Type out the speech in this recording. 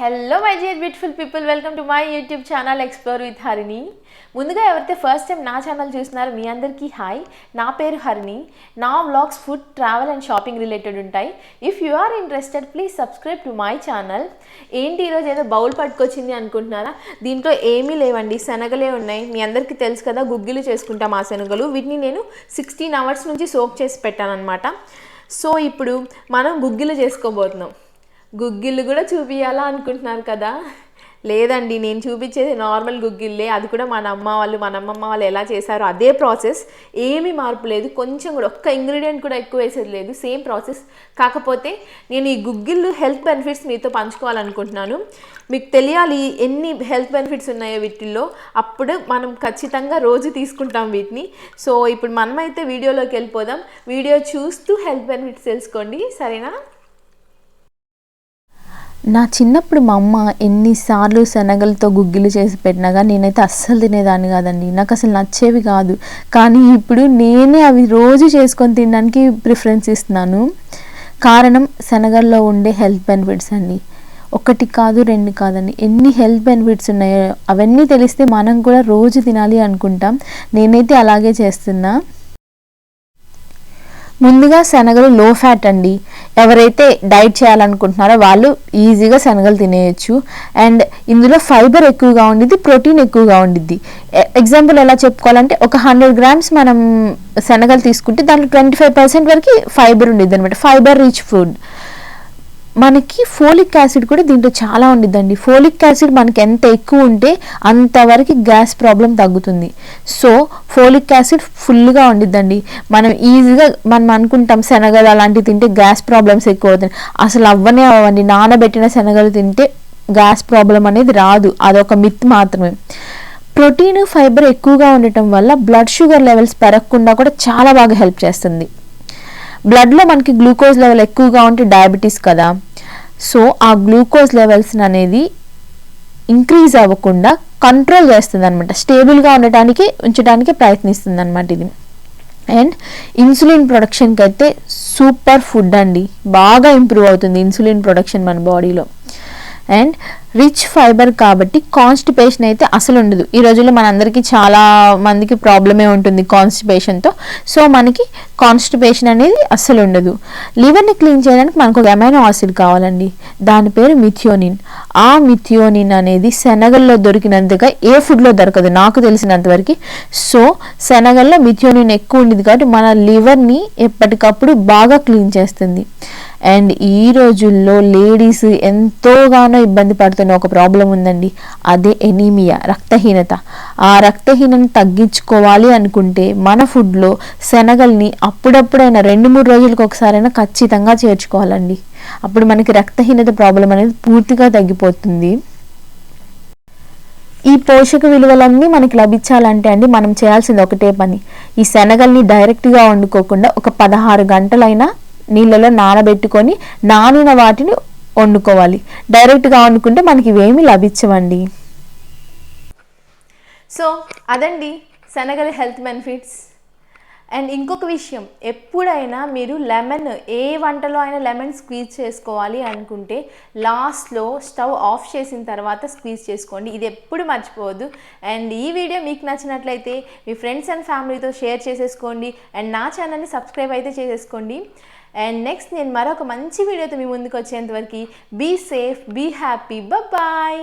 Hello my dear beautiful people welcome to my YouTube channel explore with Harini ముందుగా ఎవరైతే first time నా channel చూస్తున్నారో మీ అందరికీ hi నా పేరు హరిణి నా vlogs food travel and shopping related ఉంటాయి. If you are interested please subscribe to my channel ఏంటి ఈరోజు ఏదో బౌల్ పట్టుకొచ్చింది అనుకుంటున్నారా? దీంట్లో ఏమీ లేవండి. శనగలే ఉన్నాయి. మీ అందరికీ తెలుసు కదా గుగ్గిలు చేసుకుంటాం ఆ శనగలు. వీటిని నేను సిక్స్టీన్ అవర్స్ నుంచి సోక్ చేసి పెట్టాను అనమాట సో ఇప్పుడు మనం గుగ్గిలు చేసుకోబోతున్నాం. గుగ్గిళ్ళు కూడా చూపించాలా అనుకుంటున్నారు కదా? లేదండి నేను చూపించేది నార్మల్ గుగ్గిళ్ళే. అది కూడా మన అమ్మ వాళ్ళు మన అమ్మమ్మ వాళ్ళు ఎలా చేశారో అదే ప్రాసెస్ ఏమీ మార్పు లేదు. కొంచెం కూడా ఒక్క ఇంగ్రీడియంట్ కూడా ఎక్కువ వేసేది లేదు. సేమ్ ప్రాసెస్ కాకపోతే నేను ఈ గుగ్గిళ్ళు హెల్త్ బెనిఫిట్స్ మీతో పంచుకోవాలనుకుంటున్నాను. మీకు తెలియాలి ఎన్ని హెల్త్ బెనిఫిట్స్ ఉన్నాయో వీటిల్లో. అప్పుడు మనం ఖచ్చితంగా రోజు తీసుకుంటాం వీటిని. సో ఇప్పుడు మనమైతే వీడియోలోకి వెళ్ళిపోదాం. వీడియో చూస్తూ హెల్త్ బెనిఫిట్స్ తెలుసుకోండి. సరేనా? నా చిన్నప్పుడు మా అమ్మ ఎన్నిసార్లు శనగలతో గుగ్గిలు చేసి పెట్టినా కానీ నేనైతే అస్సలు తినేదాన్ని కాదండి. నాకు అసలు నచ్చేవి కాదు. కానీ ఇప్పుడు నేనే అవి రోజు చేసుకొని తినడానికి ప్రిఫరెన్స్ ఇస్తున్నాను. కారణం శనగల్లో ఉండే హెల్త్ బెనిఫిట్స్ అండి. ఒకటి కాదు రెండు కాదండి. ఎన్ని హెల్త్ బెనిఫిట్స్ ఉన్నాయో అవన్నీ తెలిస్తే మనం కూడా రోజు తినాలి అనుకుంటాం. నేనైతే అలాగే చేస్తున్నా. ముందుగా శనగలు లో ఫ్యాట్ అండి. ఎవరైతే డైట్ చేయాలనుకుంటున్నారో వాళ్ళు ఈజీగా శనగలు తినేయచ్చు. అండ్ ఇందులో ఫైబర్ ఎక్కువగా ఉండిద్ది ప్రోటీన్ ఎక్కువగా ఉండిద్ది. ఎగ్జాంపుల్ ఎలా చెప్పుకోవాలంటే ఒక హండ్రెడ్ గ్రామ్స్ మనం శనగలు తీసుకుంటే దాంట్లో ట్వంటీ ఫైవ్ పర్సెంట్ వరకు ఫైబర్ ఉండిద్ది అనమాట ఫైబర్ రిచ్ ఫుడ్. మనకి ఫోలిక్ యాసిడ్ కూడా దీంట్లో చాలా ఉండిద్దండి. ఫోలిక్ యాసిడ్ మనకి ఎంత ఎక్కువ ఉంటే అంతవరకు గ్యాస్ ప్రాబ్లం తగ్గుతుంది. సో ఫోలిక్ యాసిడ్ ఫుల్గా ఉండిద్దండి. మనం ఈజీగా మనం అనుకుంటాం శనగలు అలాంటివి తింటే గ్యాస్ ప్రాబ్లమ్స్ ఎక్కువ అవుతాయి. అసలు అవ్వనే అవ్వండి. నానబెట్టిన శనగలు తింటే గ్యాస్ ప్రాబ్లం అనేది రాదు. అదొక మిత్ మాత్రమే. ప్రోటీన్ ఫైబర్ ఎక్కువగా ఉండటం వల్ల బ్లడ్ షుగర్ లెవెల్స్ పెరగకుండా కూడా చాలా బాగా హెల్ప్ చేస్తుంది. బ్లడ్లో మనకి గ్లూకోజ్ లెవెల్ ఎక్కువగా ఉంటే డయాబెటీస్ కదా. సో ఆ గ్లూకోజ్ లెవెల్స్ అనేది ఇంక్రీజ్ అవ్వకుండా కంట్రోల్ చేస్తుంది అనమాట స్టేబుల్గా ఉండటానికి ఉంచడానికి ప్రయత్నిస్తుంది అనమాట ఇది. అండ్ ఇన్సులిన్ ప్రొడక్షన్కి అయితే సూపర్ ఫుడ్ అండి. బాగా ఇంప్రూవ్ అవుతుంది ఇన్సులిన్ ప్రొడక్షన్ మన బాడీలో అండ్ రిచ్ ఫైబర్ కాబట్టి కాన్స్టిపేషన్ అయితే అసలు ఉండదు. ఈ రోజుల్లో మనందరికీ చాలా మందికి ప్రాబ్లమే ఉంటుంది కాన్స్టిపేషన్తో సో మనకి కాన్స్టిపేషన్ అనేది అస్సలు ఉండదు. లివర్ని క్లీన్ చేయడానికి మనకు ఒక అమైనో ఆసిడ్ కావాలండి. దాని పేరు మిథియోనిన్ ఆ మిథియోనిన్ అనేది శనగల్లో దొరికినంతగా ఏ ఫుడ్లో దొరకదు నాకు తెలిసినంతవరకు సో శనగల్లో మిథియోనిన్ ఎక్కువ ఉండేది కాబట్టి మన లివర్ని ఎప్పటికప్పుడు బాగా క్లీన్ చేస్తుంది. అండ్ ఈ రోజుల్లో లేడీస్ ఎంతోగానో ఇబ్బంది పడుతున్న ఒక ప్రాబ్లం ఉందండి. అదే ఎనీమియా రక్తహీనత. ఆ రక్తహీనత తగ్గించుకోవాలి అనుకుంటే మన ఫుడ్లో శనగల్ని అప్పుడప్పుడైనా రెండు మూడు రోజులకు ఒకసారైనా ఖచ్చితంగా చేర్చుకోవాలండి. అప్పుడు మనకి రక్తహీనత ప్రాబ్లం అనేది పూర్తిగా తగ్గిపోతుంది. ఈ పోషక విలువలన్నీ మనకి లభించాలంటే అండి మనం చేయాల్సింది ఒకటే పని. ఈ శనగల్ని డైరెక్ట్గా వండుకోకుండా ఒక పదహారు గంటలైనా నీళ్ళలో నానబెట్టుకొని నానిన వాటిని వండుకోవాలి. డైరెక్ట్గా వండుకుంటే మనకి ఇవేమీ లభించవండి. సో అదండి శనగల హెల్త్ బెనిఫిట్స్. అండ్ ఇంకొక విషయం ఎప్పుడైనా మీరు లెమన్ ఏ వంటలో అయినా లెమన్ స్క్వీజ్ చేసుకోవాలి అనుకుంటే లాస్ట్లో స్టవ్ ఆఫ్ చేసిన తర్వాత స్క్వీజ్ చేసుకోండి. ఇది ఎప్పుడు మర్చిపోవద్దు. అండ్ ఈ వీడియో మీకు నచ్చినట్లయితే మీ ఫ్రెండ్స్ అండ్ ఫ్యామిలీతో షేర్ చేసేసుకోండి. అండ్ నా ఛానల్ని సబ్స్క్రైబ్ అయితే చేసేసుకోండి. అండ్ నెక్స్ట్ నేను మరొక మంచి వీడియోతో మీ ముందుకు వచ్చేంతవరకు be safe be happy bye